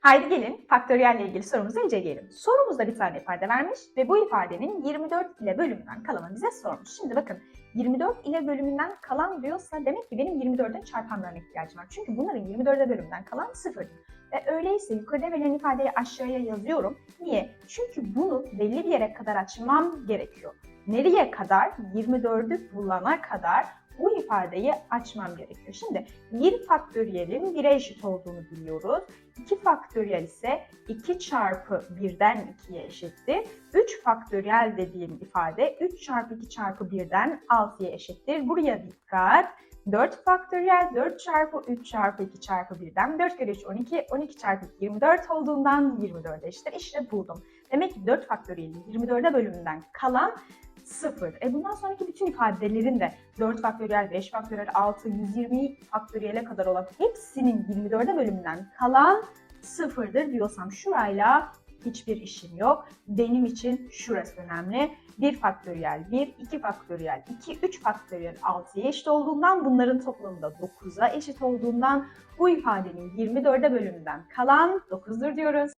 Haydi gelin faktöriyelle ilgili sorumuzu inceleyelim. Sorumuzda bir tane ifade vermiş ve bu ifadenin 24 ile bölümünden kalanı bize sormuş. Şimdi bakın 24 ile bölümünden kalan diyorsa demek ki benim 24'ün çarpanlarına ihtiyacım var. Çünkü bunların 24'e bölümünden kalan 0. Ve öyleyse yukarıda verilen ifadeyi aşağıya yazıyorum. Niye? Çünkü bunu belli bir yere kadar açmam gerekiyor. Nereye kadar? 24'ü bulana kadar bu ifadeyi açmam gerekiyor. Şimdi 1 faktöriyelin 1'e eşit olduğunu biliyoruz. 2 faktöriyel ise 2 çarpı 1'den 2'ye eşittir. 3 faktöriyel dediğim ifade 3 çarpı 2 çarpı 1'den 6'ya eşittir. Buraya dikkat. 4 faktöriyel 4 çarpı 3 çarpı 2 çarpı 1'den 4 kere 3 12, 12 çarpı 2 24 olduğundan 24'e eşittir. İşte buldum. Demek ki 4 faktöriyelin 24'e bölümünden kalan 0. E bundan sonraki bütün ifadelerin de 4 faktöriyel, 5 faktöriyel, 6, 120 faktöriyele kadar olan hepsinin 24'e bölümünden kalan sıfırdır diyorsam şurayla hiçbir işim yok. Benim için şurası önemli. 1 faktöriyel 1, 2 faktöriyel 2, 3 faktöriyel 6'ya eşit olduğundan bunların toplamı da 9'a eşit olduğundan bu ifadenin 24'e bölümünden kalan 9'dur diyoruz.